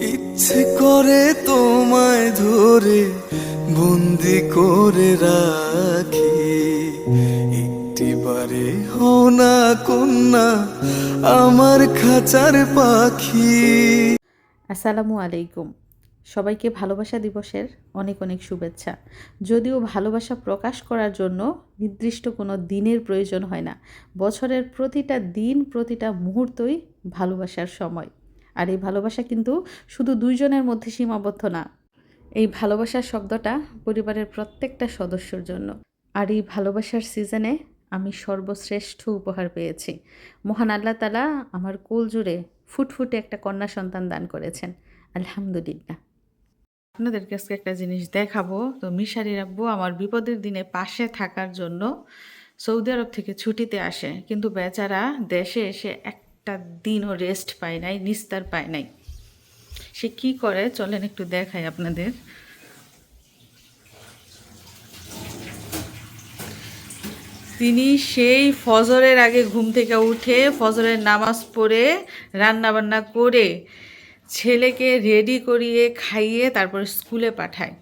ইচ্ছে করে তোমায় ধরে, বন্দি করে রাখি। একটিবারে হও না কন্যা, আমার খাঁচার পাখি। আসসালামু আলাইকুম। সবাইকে ভালোবাসা দিবসের অনেক অনেক শুভেচ্ছা। যদিও ভালোবাসা প্রকাশ করার জন্য নির্দিষ্ট কোনো দিনের প্রয়োজন হয় না, বছরের প্রতিটা দিন, প্রতিটা মুহূর্তই ভালোবাসার সময়। আর এই ভালোবাসা কিন্তু শুধু দুইজনের মধ্যে সীমাবদ্ধ না। এই ভালোবাসার শব্দটা পরিবারের প্রত্যেকটা সদস্যর জন্য। আর এই ভালোবাসার সিজনে আমি সর্বশ্রেষ্ঠ উপহার পেয়েছি। মহান আল্লাহ তালা আমার কোল জুড়ে ফুটফুটে একটা কন্যা সন্তান দান করেছেন। আলহামদুলিল্লাহ। আপনাদেরকে আজকে একটা জিনিস দেখাবো। তো মিশারি রাব্বু আমার বিপদের দিনে পাশে থাকার জন্য সৌদি আরব থেকে ছুটিতে আসে। কিন্তু বেচারা দেশে এসে একটা দিনও রেস্ট পায় নাই, নিস্তার পায় নাই। সে কি করে? চলেন একটু দেখাই আপনাদের। তিনি সেই ফজরের আগে ঘুম থেকে উঠে ফজরের নামাজ পড়ে রান্না বান্না করে ছেলেকে রেডি করিয়ে খাইয়ে তারপরে স্কুলে পাঠায়।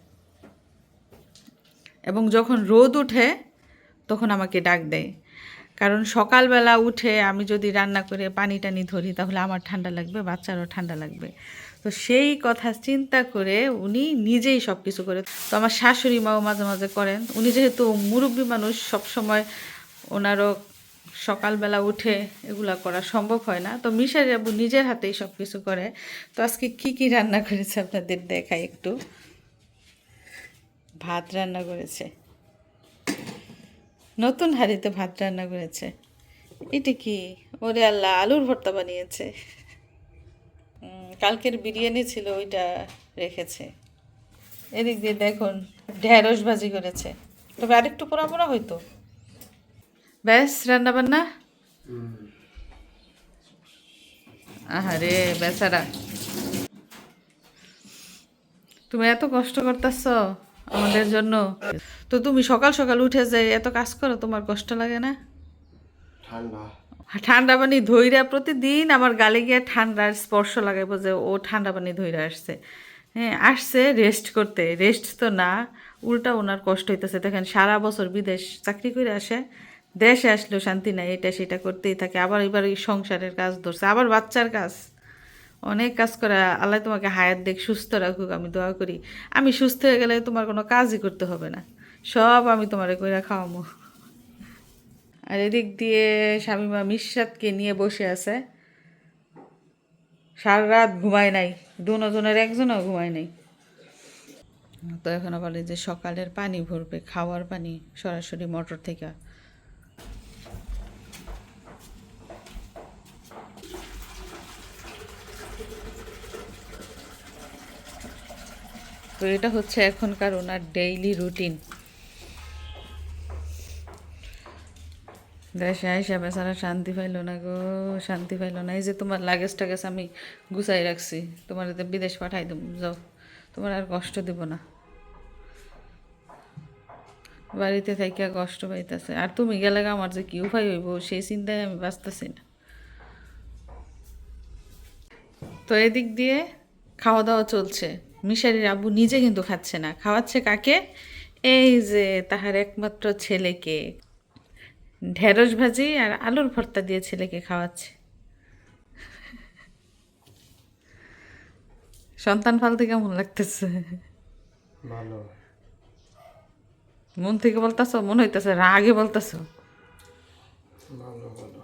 এবং যখন রোদ উঠে তখন আমাকে ডাক দেয়। কারণ সকালবেলা উঠে আমি যদি রান্না করে পানি টানি ধরি, তাহলে আমার ঠান্ডা লাগবে, বাচ্চারও ঠান্ডা লাগবে। তো সেই কথা চিন্তা করে উনি নিজেই সব কিছু করে তো আমার শাশুড়ি মাও মাঝে মাঝে করেন। উনি যেহেতু মুরব্বী মানুষ সব সময় ওনারও সকালবেলা উঠে এগুলা করা সম্ভব হয় না। তো মিশারি আবু নিজের হাতেই সব কিছু করে। তো আজকে কি কি রান্না করেছে আপনাদের দেখাই একটু। ভাত রান্না করেছে। নতুন হাঁড়িতে ভাত রান্না করেছে। এটা কি? ওরে আল্লাহ, আলুর ভর্তা বানিয়েছে। কালকের বিরিয়ানি ছিল, ওইটা রেখেছে। এদিক দিয়ে দেখুন, ঢেঁড়স ভাজি করেছে। তবে আরেকটু পোড়া পোড়া হইতো। ব্যাস রান্না বান্না আহারে, বেচারা। তুমি এত কষ্ট করতেছ? আমাদের জন্য। তো তুমি সকাল সকাল উঠে যে এত কাজ করো তোমার কষ্ট লাগে না? ঠান্ডা। ঠান্ডা পানি ধইরা প্রতিদিন আমার গালে গিয়ে ঠান্ডার স্পর্শ লাগাইবো যে ও ঠান্ডা পানি ধইরা আসছে। হ্যাঁ আসছে রেস্ট করতে। রেস্ট তো না উল্টা ওনার কষ্ট হইতেছে। দেখেন সারা বছর বিদেশ চাকরি করে আসে দেশে আসলেও শান্তি নাই এটা সেটা করতেই থাকে। আবার এবার এই সংসারের কাজ ধরছে আবার বাচ্চার কাজ। অনেক কাজ করা, আল্লাহ তোমাকে হায়াত দেখ সুস্থ রাখুক, আমি দোয়া করি। আমি সুস্থ হয়ে গেলে তোমার কোনো কাজই করতে হবে না। সব আমি তোমারে কইরা খাওয়ামো। আর এদিক দিয়ে স্বামীমা মিশাতকে নিয়ে বসে আছে। সারা রাত ঘুমায় নাই, দুজনের একজনও ঘুমায় নাই। তো এখন এই যে সকালের পানি ভরবে, খাওয়ার পানি সরাসরি মোটর থেকে। তো এটা হচ্ছে এখনকার ওনার ডেইলি রুটিন দেশে আইসা বেচারা শান্তি পাইলো না গো, শান্তি পাইলো না। এই যে তোমার লাগেজ টাগেজ আমি গুছাই রাখছি, তোমার বিদেশ পাঠাই দেবো যাও। তোমার আর কষ্ট দিব না। বাড়িতে থাইকা কষ্ট পাইতেছে। আর তুমি গেলে আমার যে কি উপায় হইব, সেই চিন্তায় আমি বাঁচতেছি না। তো এদিক দিয়ে খাওয়া দাওয়া চলছে। মিশারির আব্বু নিজে কিন্তু খাচ্ছে না। খাওয়াচ্ছে কাকে? এই যে তাহার একমাত্র ছেলেকে। ঢেঁড়স ভাজি আর আলুর ভর্তা দিয়ে ছেলেকে খাওয়াচ্ছে। সন্তান ফালতে কেমন লাগতেছে? ভালো। মন থেকে বলতেছ? মনে হইতেছে রাগে বলতেছ? ভালো ভালো।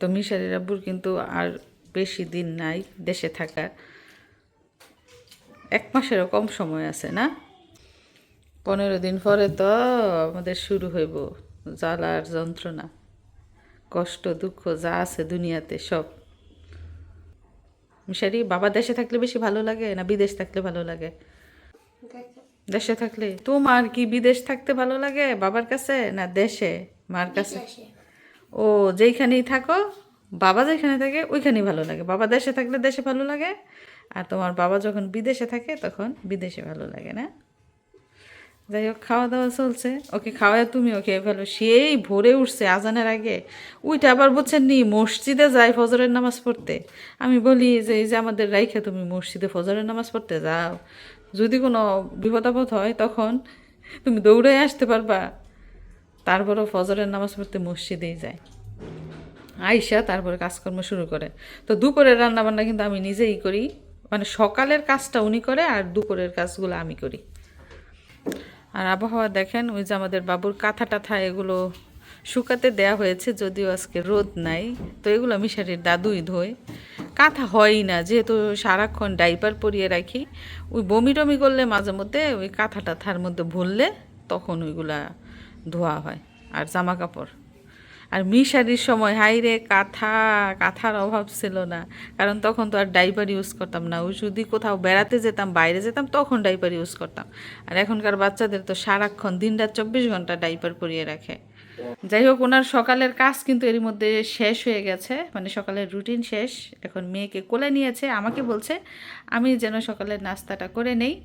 তো মিশারির আব্বুর কিন্তু আর বেশি দিন নাই দেশে থাকার এক মাসেরও কম সময় আছে না? পনেরো দিন পরে তো আমাদের শুরু হইব জ্বালার যন্ত্রণা। কষ্ট দুঃখ যা আছে দুনিয়াতে সব। মিশারি বাবা দেশে থাকলে বেশি ভালো লাগে না বিদেশ থাকলে ভালো লাগে? দেশে থাকলে? তোমার কি বিদেশ থাকতে ভালো লাগে বাবার কাছে না দেশে? মার কাছে? ও যেইখানেই থাকো বাবা যেখানে থাকে, ওইখানেই ভালো লাগে। বাবা দেশে থাকলে দেশে ভালো লাগে, আর তোমার বাবা যখন বিদেশে থাকে, তখন বিদেশে ভালো লাগে না। যাই হোক খাওয়া দাওয়া চলছে। ওকে খাওয়ায় তুমি, ওকে ফেলো সেই ভোরে উঠছে আজানের আগে। উইটা আবার বলছেন নি, মসজিদে যাই ফজরের নামাজ পড়তে। আমি বলি যে, এই যে আমাদের রাইখে তুমি মসজিদে ফজরের নামাজ পড়তে যাও। যদি কোনো বিপদ আপদ হয়, তখন তুমি দৌড়ে আসতে পারবা। তারপরও ফজরের নামাজ পড়তে মসজিদেই যায়। আইসা তারপরে কাজকর্ম শুরু করে। তো দুপুরের রান্নাবান্না কিন্তু আমি নিজেই করি। মানে সকালের কাজটা উনি করে আর দুপুরের কাজগুলো আমি করি। আর আবহাওয়া দেখেন, ওই যে আমাদের বাবুর কাঁথা টাথা এগুলো শুকাতে দেয়া হয়েছে, যদিও আজকে রোদ নাই। তো এগুলো মিশারির দাদুই ধোয়। কাঁথা হয়ই না, যেহেতু সারাক্ষণ ডাইপার পরিয়ে রাখি। ওই বমি টমি করলে মাঝে মধ্যে ওই কাঁথা টাথার মধ্যে ভরলে তখন ওইগুলা ধোয়া হয়। আর জামা কাপড়। আর মিশারির সময় হাইরে কাঁথা, কাঁথার অভাব ছিল না। কারণ তখন তো আর ডাইপার ইউজ করতাম না। ওই যদি কোথাও বেড়াতে যেতাম, বাইরে যেতাম, তখন ডাইপার ইউজ করতাম। আর এখনকার বাচ্চাদের তো সারাক্ষণ দিন রাত চব্বিশ ঘণ্টা ডাইপার পরিয়ে রাখে। যাই হোক, ওনার সকালের কাজ কিন্তু এর মধ্যে শেষ হয়ে গেছে। মানে সকালের রুটিন শেষ। এখন মেয়েকে কোলে নিয়েছে, আমাকে বলছে, আমি যেন সকালের নাস্তাটা করে নেই।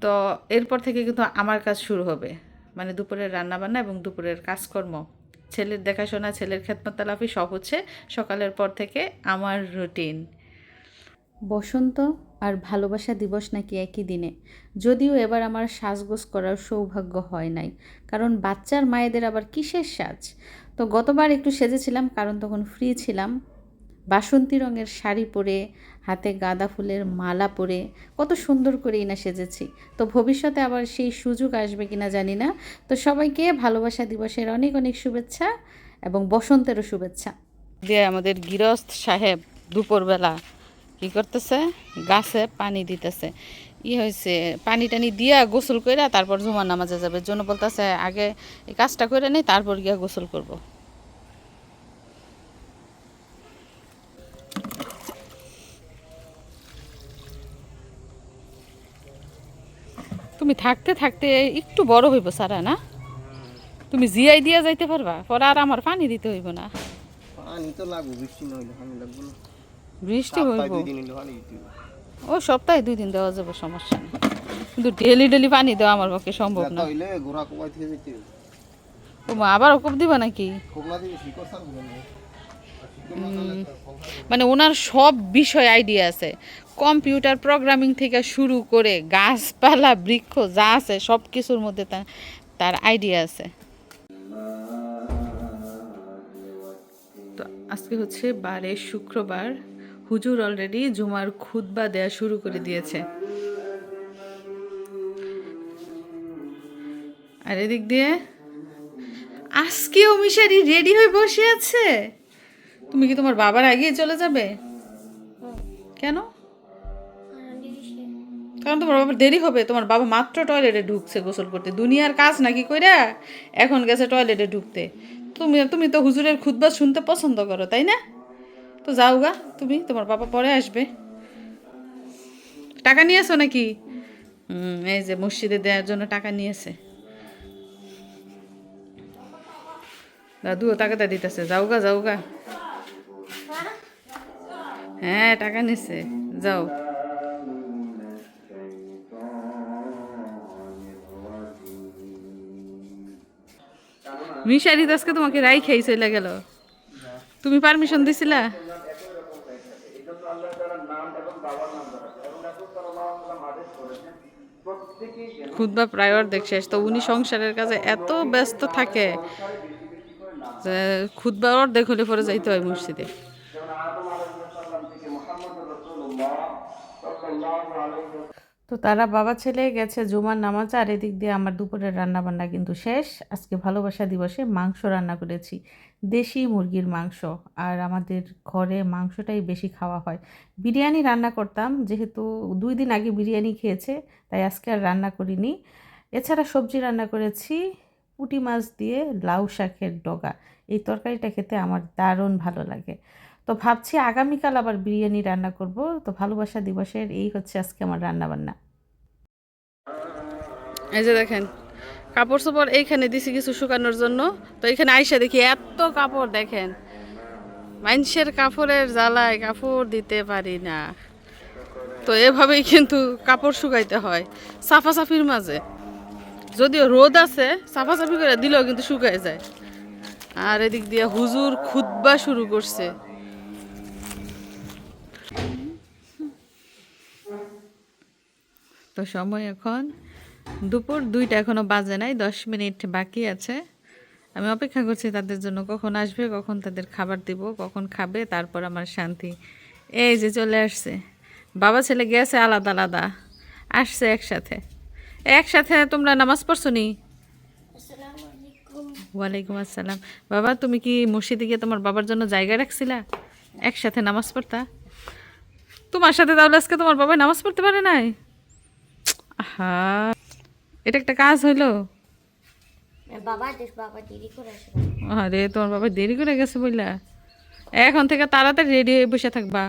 তো এরপর থেকে কিন্তু আমার কাজ শুরু হবে। মানে দুপুরের রান্নাবান্না এবং দুপুরের কাজকর্ম। ছেলের দেখাশোনা, ছেলের খেদমত সব হচ্ছে সকালের পর থেকে আমার রুটিন। বসন্ত আর ভালোবাসা দিবস নাকি একই দিনে। যদিও এবার আমার সাজগোজ করার সৌভাগ্য হয় নাই, কারণ বাচ্চার মায়েদের আবার কিসের সাজ? তো গতবার একটু সেজেছিলাম, কারণ তখন ফ্রি ছিলাম। বাসন্তী রঙের শাড়ি পরে হাতে গাঁদা ফুলের মালা পরে কত সুন্দর করেই না সেজেছি। তো ভবিষ্যতে আবার সেই সুযোগ আসবে কিনা জানি না। তো সবাইকে ভালোবাসা দিবসের অনেক অনেক শুভেচ্ছা এবং বসন্তেরও শুভেচ্ছা। দিয়ে আমাদের গৃহস্থ সাহেব দুপুরবেলা কি করতেছে? গাছে পানি দিতেছে। ই হয়েছে পানি টানি দিয়া গোসল কইরা তারপর জুমার নামাজে যাবে। জন্য বলতেছে, আগে এই কাজটা করে নেই তারপর গিয়া গোসল করব। তুমি থাকতে থাকতে একটু বড় হইব সারা না? তুমি জিয়াই দিয়া যাইতে পারবা পরে আর আমার পানি দিতে হইব না। পানি তো লাগবো বৃষ্টি নইলে পানি লাগবো না। বৃষ্টি হইব। হইলে ও সপ্তাহে দুই দিন দেওয়া যাবে সমস্যা নেই। কিন্তু ডেলি ডেলি পানি দেওয়া আমার পক্ষে সম্ভব না। হইলে গোড়া কোবাই থেকে যেতে। ও মা আবার ওকপ দিবা নাকি? দিবেন না। না দিলে তো ফল মানে ওনার সব বিষয় আইডিয়া আছে। কম্পিউটার প্রোগ্রামিং থেকে শুরু করে গাছপালা, বৃক্ষ যা আছে সব কিছুর মধ্যে তার আইডিয়া আছে। আজকে হচ্ছে বারে শুক্রবার। হুজুর অলরেডি জুমার খুতবা দেয়া শুরু করে দিয়েছে। আর এদিক দিয়ে, আজকেও মিশারি রেডি হয়ে বসে আছে? তুমি কি তোমার বাবার আগিয়ে চলে যাবে? কেন? কারণ তোমার বাবার দেরি হবে। তোমার বাবা মাত্র টয়লেটে ঢুকছে গোসল করতে। দুনিয়ার কাজ নাকি কইরা এখন গেছে টয়লেটে ঢুকতে। তুমি তুমি তো হুজুরের খুতবা শুনতে পছন্দ করো, তাই না? তো যাও গা, তুমি, তোমার বাবা পরে আসবে। টাকা নিয়েছো নাকি? এই যে মসজিদে দেওয়ার জন্য টাকা নিয়েছে দাদুও টাকাটা দিতেছে। যাও গা যাও গা। হ্যাঁ টাকা নিছে। যাও। মিশারি আজকে তোমাকে রাই খাই চলে গেল। তুমি পারমিশন দিছিলা? খুদবা প্রায় শেষ। তো উনি সংসারের কাজে এত ব্যস্ত থাকে। খুদবা অর্ধেক হলে পরে যাইতে হয় মসজিদে। তো তারা বাবা ছেলে গেছে, জুমার নামাজ, আর এদিক দিয়ে আমার দুপুরের রান্না বান্না কিন্তু শেষ। আজকে ভালোবাসা দিবসে মাংস রান্না করেছি, দেশি মুরগির মাংস। আর আমাদের ঘরে মাংসটাই বেশি খাওয়া হয়। বিরিয়ানি রান্না করতাম, যেহেতু দুই দিন আগে বিরিয়ানি খেয়েছে, তাই আজকে আর রান্না করিনি। এছাড়া সবজি রান্না করেছি পুঁটি মাছ দিয়ে লাউ শাকের ডগা। এই তরকারিটা খেতে আমার দারুণ ভালো লাগে। তো ভাবছি আগামীকাল আবার বিরিয়ানি রান্না করব। তো ভালোবাসা দিবসের এই হচ্ছে আজকে আমার রান্না বান্না এই যে দেখেন, কাপড় চোপড় এইখানে দিছি কিছু শুকানোর জন্য। তো এখানে আইসা দেখি এত কাপড় দেখেন। মানুষের কাপড়ের জ্বালায় কাপড় দিতে পারি না। তো এভাবেই কিন্তু কাপড় শুকাইতে হয়, সাফাসাফির মাঝে। যদিও রোদ আছে, চাপাচাপি করে দিলেও কিন্তু শুকায় যায়। আর এদিক দিয়ে হুজুর খুতবা শুরু করছে। তো সময় এখন দুপুর দুইটা, এখনও বাজে নাই, দশ মিনিট বাকি আছে। আমি অপেক্ষা করছি তাদের জন্য কখন আসবে, কখন তাদের খাবার দিব, কখন খাবে, তারপর আমার শান্তি। এই যে চলে আসছে। বাবা ছেলে গেছে আলাদা আলাদা, আসছে একসাথে। একসাথে তোমরা নামাজ পড়ছো নি ওয়ালাইকুম আসসালাম। বাবা তুমি কি মসজিদে গিয়ে তোমার বাবার জন্য জায়গা রাখছিলা? একসাথে নামাজ পড়তা? তোমার সাথে তাহলে আজকে তোমার বাবা নামাজ পড়তে পারে নাই? আহা এটা একটা কাজ হইল। আরে তোমার বাবা দেরি করে গেছে বললা এখন থেকে তাড়াতাড়ি রেডি হয়ে বসে থাকবা।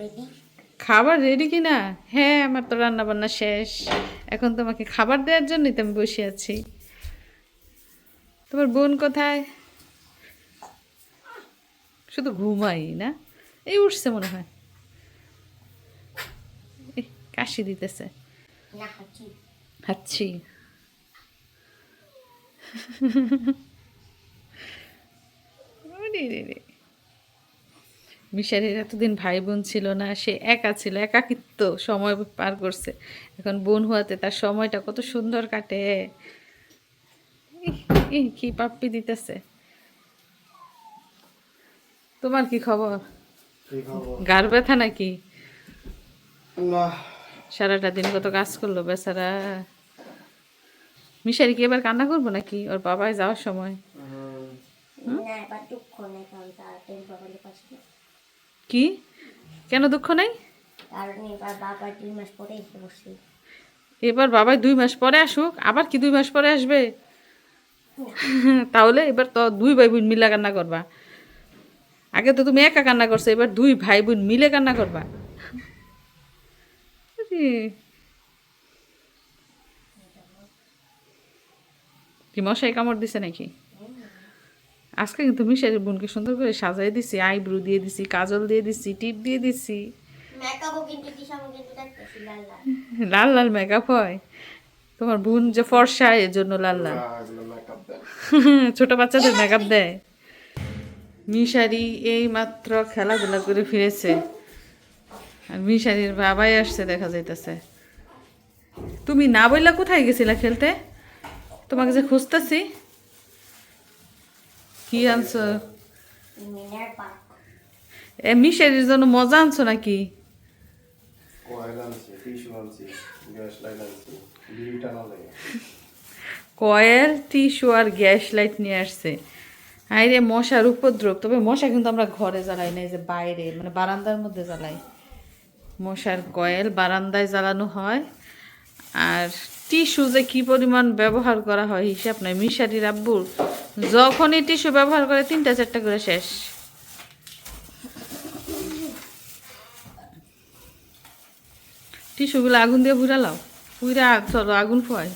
রেডি খাবার রেডি কি না হ্যাঁ আমার তো রান্না বান্না শেষ। এখন তোমাকে খাবার দেওয়ার জন্যই তো আমি বসে আছি। তোমার বোন কোথায়? শুধু ঘুমাই না? এই উঠছে মনে হয়। কাশি দিতেছে। হাচ্ছি রে রে। মিশারির এতদিন ভাই বোন ছিল না সে একা ছিল একাকিত্ব সময় পার করছে। এখন বোন হওয়াতে তার সময়টা কত সুন্দর কাটে। কি পাপ্পি দিতেছে। তোমার কি খবর? গার ব্যথা নাকি? সারাটা দিন কত কাজ করল বেচারা। মিশারি কি এবার কান্না করব নাকি? ওর বাবাই যাওয়ার সময়। না এবার দুঃখ নেই কারণ তাড়াতাড়ি বাবার পাশে। কি? কেন দুঃখ নাই? এবার বাবাই দুই মাস পরে আসুক আবার কি দুই মাস পরে আসবে? তাহলে এবার তো দুই ভাই বোন মিলে কান্না করবা। আগে তো তুমি একা কান্না করছ এবার দুই ভাই বোন মিলে কান্না করবা। কি মশাই কামড় দিছে নাকি? আজকে কিন্তু মিশারি বোনকে সুন্দর করে সাজাই দিছি আইব্রু দিয়ে দিছি কাজল দিয়ে দিছি টিপ দিয়ে দিছি। মেকআপও কিন্তু দিশামো কিন্তু দেখতেছি লাল লাল। লাল লাল মেকআপ হয়। তোমার বোন যে ফর্সা এর জন্য লাল। লাল ছোট বাচ্চাদের মেকআপ দেয়। মিশারি এই মাত্র খেলাধুলা করে ফিরেছে। আর মিশারির বাবাই আসছে দেখা যাইতেছে। তুমি না বললা কোথায় গেছিলা খেলতে? তোমাকে যে খুঁজতেছি কি আনছো? এ মিশের জন্য মজা আনছো নাকি? কয়েল আনছি টিস্যু আর গ্যাস লাইট নিয়ে আসছে। আইরে মশার উপদ্রব। তবে মশা কিন্তু আমরা ঘরে জ্বালাই না এই যে বাইরে মানে বারান্দার মধ্যে জ্বালাই। মশার কয়েল বারান্দায় জ্বালানো হয়। আর টিস্যু যে কী পরিমাণ ব্যবহার করা হয় হিসাব নয় মিশারি রাব্বুর, যখনই টিস্যু ব্যবহার করে, তিনটা চারটা করে শেষ। টিস্যুগুলো আগুন দিয়ে পুরালাও পুরা চলো আগুন ফোয়ায়।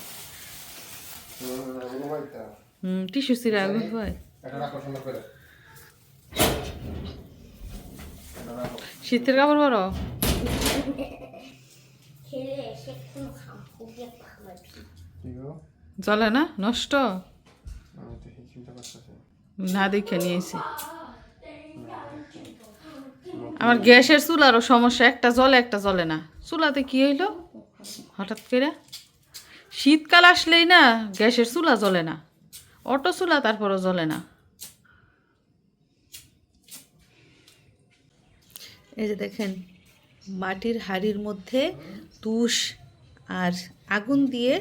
হুম, টিস্যু সিরা আগুন ফোয়ায়। শীতের কাপড় বড় জ্বলে না? নষ্ট? না দেখে নিয়েছি। আমার গ্যাসের চুলারও সমস্যা। একটা জলে একটা জ্বলে না। চুলাতে কি হইল? হঠাৎ করে? শীতকাল আসলেই না গ্যাসের চুলা জ্বলে না। অটো চুলা তারপরও জ্বলে না। এই যে দেখেন মাটির হাড়ির মধ্যে তুষ আর আগুন দিয়ে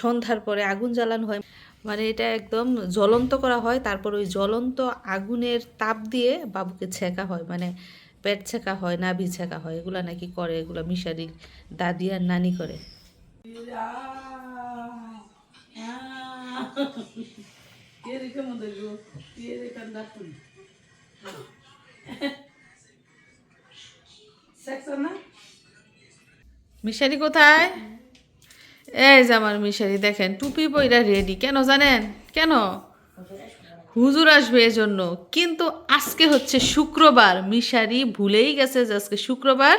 সন্ধ্যার পরে আগুন জ্বালানো হয়। মানে এটা একদম জ্বলন্ত করা হয়, তারপর ওই জ্বলন্ত আগুনের তাপ দিয়ে বাবুকে ছেঁকা হয়। মানে পেট ছেঁকা হয়, নাভি ছেঁকা হয়, এগুলো নাকি করে, এগুলো মিশারির দাদি আর নানি করে। মিশারি কোথায়? এই যে আমার মিশারি, দেখেন, টুপি পইরা রেডি কেন জানেন? কেন? হুজুর আসবে এজন্য। কিন্তু আজকে হচ্ছে শুক্রবার, মিশারি ভুলেই গেছে যে আজকে শুক্রবার,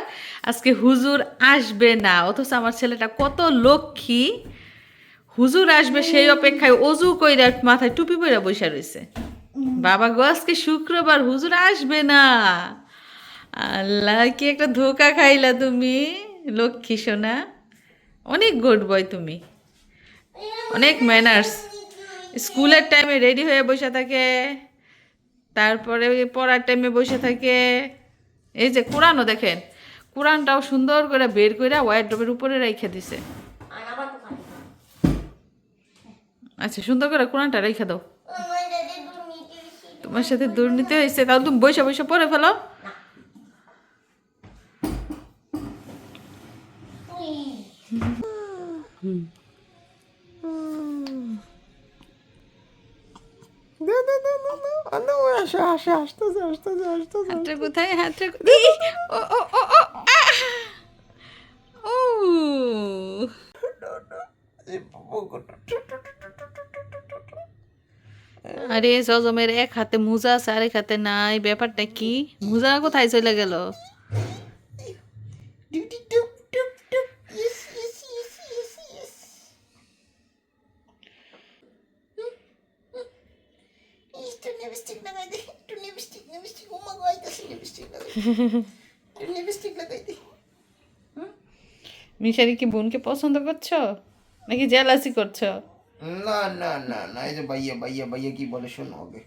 আজকে হুজুর আসবে না। অথচ আমার ছেলেটা কত লক্ষ্মী, হুজুর আসবে সেই অপেক্ষায় অজু কইরা মাথায় টুপি পইরা বসে রয়েছে বাবা গো, আজকে শুক্রবার, হুজুর আসবে না। আল্লাহ, কি একটা ধোকা খাইলা তুমি? লক্ষ্মী সোনা, অনেক গুড বয় তুমি। অনেক ম্যানার্স স্কুলের টাইমে রেডি হয়ে বসে থাকে, তারপরে পড়ার টাইমে বসে থাকে। এই যে কোরআনও দেখেন, কোরআনটাও সুন্দর করে বের করে ওয়াইড্রপের উপরে রেখে দিছে। আচ্ছা সুন্দর করে কোরআনটা রেখে দাও। তোমার সাথে দুর্নীতি হয়েছে, তাহলে তুমি বসে বসে পড়ে ফেলো। হাতটা কোথায়? হাতটা কো- ই! ও ও ও ও! ও! আরে সজমের এক হাতে মোজা আছে আরেক হাতে নাই। ব্যাপারটা কি? মোজা কোথায় চলে গেল একটু লিপস্টিক লাগাই দে একটু লিপস্টিক লিপস্টিক ও মা গাইতেছে লিপস্টিক লাগাই দে মিশারি কি বোনকে পছন্দ করছ? নাকি জেলাসি করছ? না না না না এই যে ভাইয়া ভাইয়া ভাইয়া কি বলে শোনো আগে।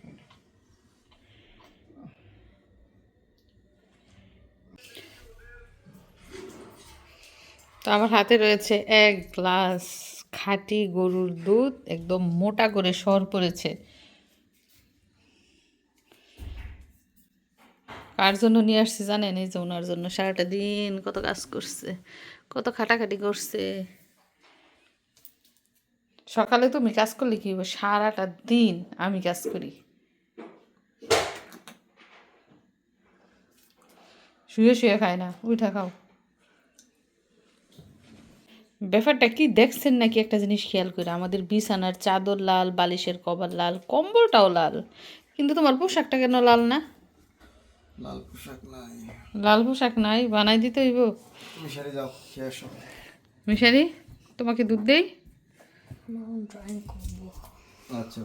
তো আমার হাতে রয়েছে এক গ্লাস খাঁটি গরুর দুধ একদম মোটা করে সর পড়েছে। কার জন্য নিয়ে আসছি জানেন? এই যে ওনার জন্য সারাটা দিন কত কাজ করছে, কত খাটাখাটি করছে। সকালে তুমি কাজ করলে কি সারাটা দিন আমি কাজ করি। শুয়ে শুয়ে খায় না, উঠা খাও। ব্যাপারটা কি দেখছেন নাকি? একটা জিনিস খেয়াল করে, আমাদের বিছানার চাদর লাল, বালিশের কভার লাল, কম্বলটাও লাল। কিন্তু তোমার পোশাকটা কেন লাল না? লাল পোশাক নাই। লাল পোশাক নাই বানাই দিতে হইব। তুমি সারি যাও খেয়ে আসো। মিশারি তোমাকে দুধ দেই? আচ্ছা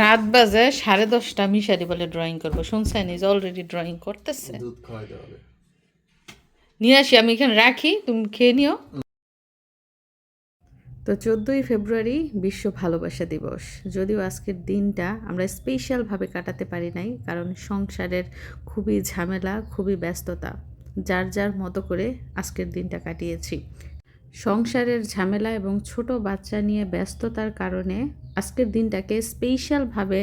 রাত বাজে সাড়ে দশটা মিশারি বলে ড্রয়িং করব। শুনছেন যে অলরেডি ড্রয়িং করতেছে। দুধ খাওয়াইতে হবে। নিয়ে আসি আমি এখানে রাখি তুমি খেয়ে নিও। তো চোদ্দোই ফেব্রুয়ারি বিশ্ব ভালোবাসা দিবস। যদিও আজকের দিনটা আমরা স্পেশালভাবে কাটাতে পারি নাই, কারণ সংসারের খুবই ঝামেলা, খুবই ব্যস্ততা, যার যার মতো করে আজকের দিনটা কাটিয়েছি। সংসারের ঝামেলা এবং ছোট বাচ্চা নিয়ে ব্যস্ততার কারণে আজকের দিনটাকে স্পেশালভাবে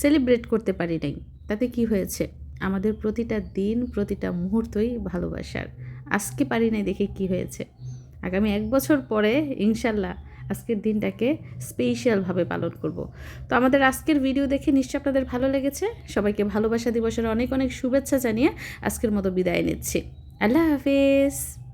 সেলিব্রেট করতে পারি নাই। তাতে কি হয়েছে? আমাদের প্রতিটা দিন, প্রতিটা মুহূর্তই ভালোবাসার। আজকে পারি নাই দেখে কি হয়েছে? আগামী এক বছর পরে ইনশাল্লাহ আজকের দিনটাকে স্পেশালভাবে পালন করব। তো আমাদের আজকের ভিডিও দেখে নিশ্চয় আপনাদের ভালো লেগেছে। সবাইকে ভালোবাসা দিবসের অনেক অনেক শুভেচ্ছা জানিয়ে আজকের মতো বিদায় নিচ্ছি। আল্লাহ হাফিজ।